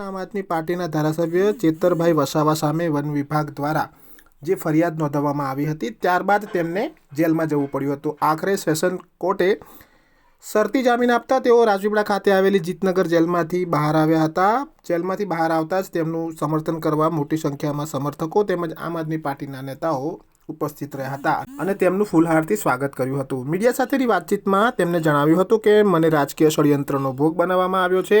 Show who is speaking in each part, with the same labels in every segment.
Speaker 1: આમ આદમી પાર્ટીના ધારાસભ્ય ચેતરભાઈ વસાવા સામે વન વિભાગ દ્વારા જે ફરિયાદ નોંધાવવામાં આવી હતી, ત્યારબાદ તેમને જેલમાં જવું પડ્યું હતું. આખરે સેશન કોર્ટે શરતી જામીન આપતા તેઓ રાજપીપળા ખાતે આવેલી જીતનગર જેલમાંથી બહાર આવ્યા હતા. જેલમાંથી બહાર આવતા જ તેમનું સમર્થન કરવા મોટી સંખ્યામાં સમર્થકો તેમજ આમ આદમી પાર્ટીના નેતાઓ ઉપસ્થિત રહ્યા હતા અને તેમનું ફૂલહારથી સ્વાગત કર્યું હતું. મીડિયા સાથેની વાતચીતમાં તેમણે જણાવ્યું હતું કે, મને રાજકીય ષડયંત્રનો ભોગ બનાવવામાં આવ્યો છે.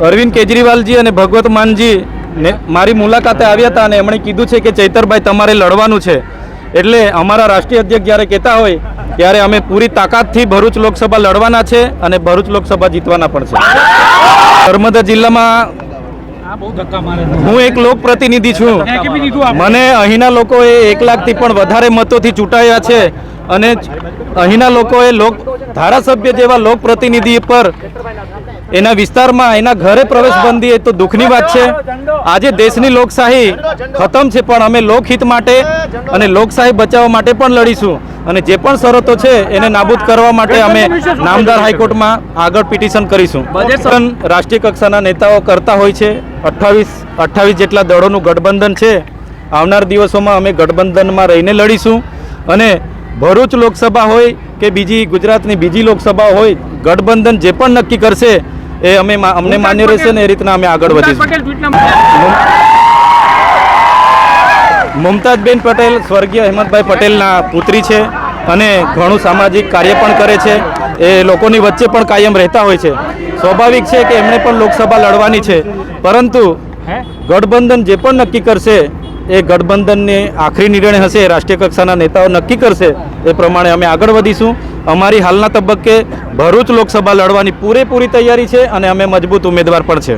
Speaker 2: અરવિંદ કેજરીવાલજી અને ભગવત માનજી ને મારી મુલાકાતે આવ્યા હતા અને એમણે કીધું છે કે ચૈતરભાઈ તમારે લડવાનું છે. એટલે અમારા રાષ્ટ્રીય અધ્યક્ષ જ્યારે કહેતા હોય, ત્યારે અમે પૂરી તાકાતથી ભરૂચ લોકસભા લડવાના છે અને ભરૂચ લોકસભા જીતવાના પણ છે. નર્મદા જિલ્લામાં હું એક લોક પ્રતિનિધિ છું. મને અહીંના લોકોએ એક લાખથી પણ વધારે મતોથી ચૂંટાયા છે અને અહીંના લોકોએ લોક ધારાસભ્ય જેવા લોક પ્રતિનિધિ પર એના વિસ્તારમાં એના ઘરે પ્રવેશ બંધી એ તો દુઃખની વાત છે. આજે દેશની લોકશાહી ખતમ છે પણ અમે લોકહિત માટે અને લોકશાહી બચાવવા માટે પણ લડીશું. અને જે પણ શરતો છે એને નાબૂદ કરવા માટે અમે નામદાર હાઈકોર્ટમાં આગળ પિટિશન કરીશું. પણ રાષ્ટ્રીય કક્ષાના નેતાઓ કરતા હોય છે અઠ્ઠાવીસ અઠ્ઠાવીસ જેટલા દળોનું ગઠબંધન છે. આવનાર દિવસોમાં અમે ગઠબંધનમાં રહીને લડીશું. અને ભરૂચ લોકસભા હોય કે બીજી ગુજરાતની બીજી લોકસભા હોય ગઠબંધન જે પણ નક્કી કરશે એ અમે અમને માન્ય રહેશે ને એ રીતના અમે આગળ વધીશું. મુમતાજબેન પટેલ સ્વર્ગીય હેમંતભાઈ પટેલના પુત્રી છે અને ઘણું સામાજિક કાર્ય પણ કરે છે. એ લોકોની વચ્ચે પણ કાયમ રહેતા હોય છે. સ્વાભાવિક છે કે એમણે પણ લોકસભા લડવાની છે. પરંતુ ગઠબંધન જે પણ નક્કી કરશે એ ગઠબંધનની આખરી નિર્ણય હશે રાષ્ટ્રીય કક્ષાના નેતાઓ નક્કી કરશે, એ પ્રમાણે અમે આગળ વધીશું. અમારી હાલના તબક્કે ભરૂચ લોકસભા લડવાની પૂરેપૂરી તૈયારી છે અને અમે મજબૂત ઉમેદવાર પણ છે.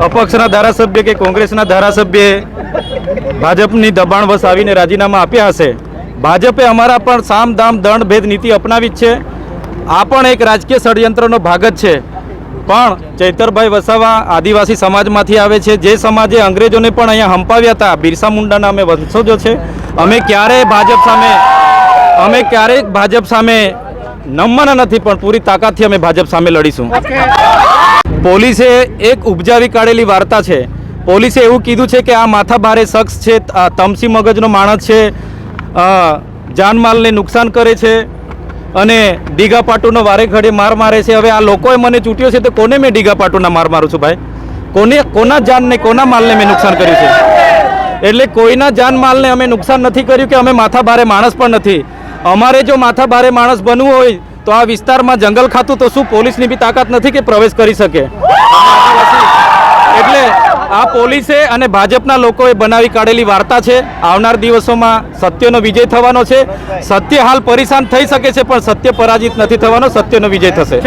Speaker 2: અપક્ષના ધારાસભ્ય કે કોંગ્રેસના ધારાસભ્યએ ભાજપની દબાણવશ આવીને રાજીનામા આપ્યા હશે. ભાજપે અમારા પણ સામ દામ દંડ ભેદ નીતિ અપનાવી જ છે. આ પણ એક રાજકીય ષડયંત્રનો ભાગ જ છે. પણ ચૈતરભાઈ વસાવા આદિવાસી સમાજમાંથી આવે છે. જે સમાજે અંગ્રેજોને પણ અહીંયા હંપાવ્યા હતા. બિરસા મુંડાના અમે વંશજો છે. અમે ક્યારેય ભાજપ સામે, અમે ક્યારેય ભાજપ સામે નમવાના નથી, પણ પૂરી તાકાતથી અમે ભાજપ સામે લડીશું. પોલીસે એક ઉપજાવી કાઢેલી વાર્તા છે. પોલીસે એવું કીધું છે કે આ માથાભારે શખ્સ છે તમસી મગજનો માણસ છે. જાનમાલને નુકસાન કરે છે. અને ડીગા પાટુનો વારે ઘડે માર મારે છે. હવે આ લોકોએ મને ચૂંટ્યો છે તો કોને મેં ડીગા પાટુના માર મારું છું ભાઈ? કોને, કોના જાનને, કોના માલને મેં નુકસાન કર્યું છે? એટલે કોઈના જાન માલને અમે નુકસાન નથી કર્યું કે અમે માથા ભારે માણસ પણ નથી. અમારે જો માથા ભારે માણસ બનવું હોય તો આ વિસ્તારમાં જંગલ ખાતું તો શું પોલીસની બી તાકાત નથી કે પ્રવેશ કરી શકે? આ પોલીસે અને ભાજપના લોકોએ બનાવી કાઢેલી વાર્તા છે. આવનાર દિવસોમાં સત્યનો વિજય થવાનો છે. સત્ય હાલ પરેશાન થઈ શકે છે, પણ સત્ય પરાજિત નથી થવાનો. સત્યનો વિજય થશે.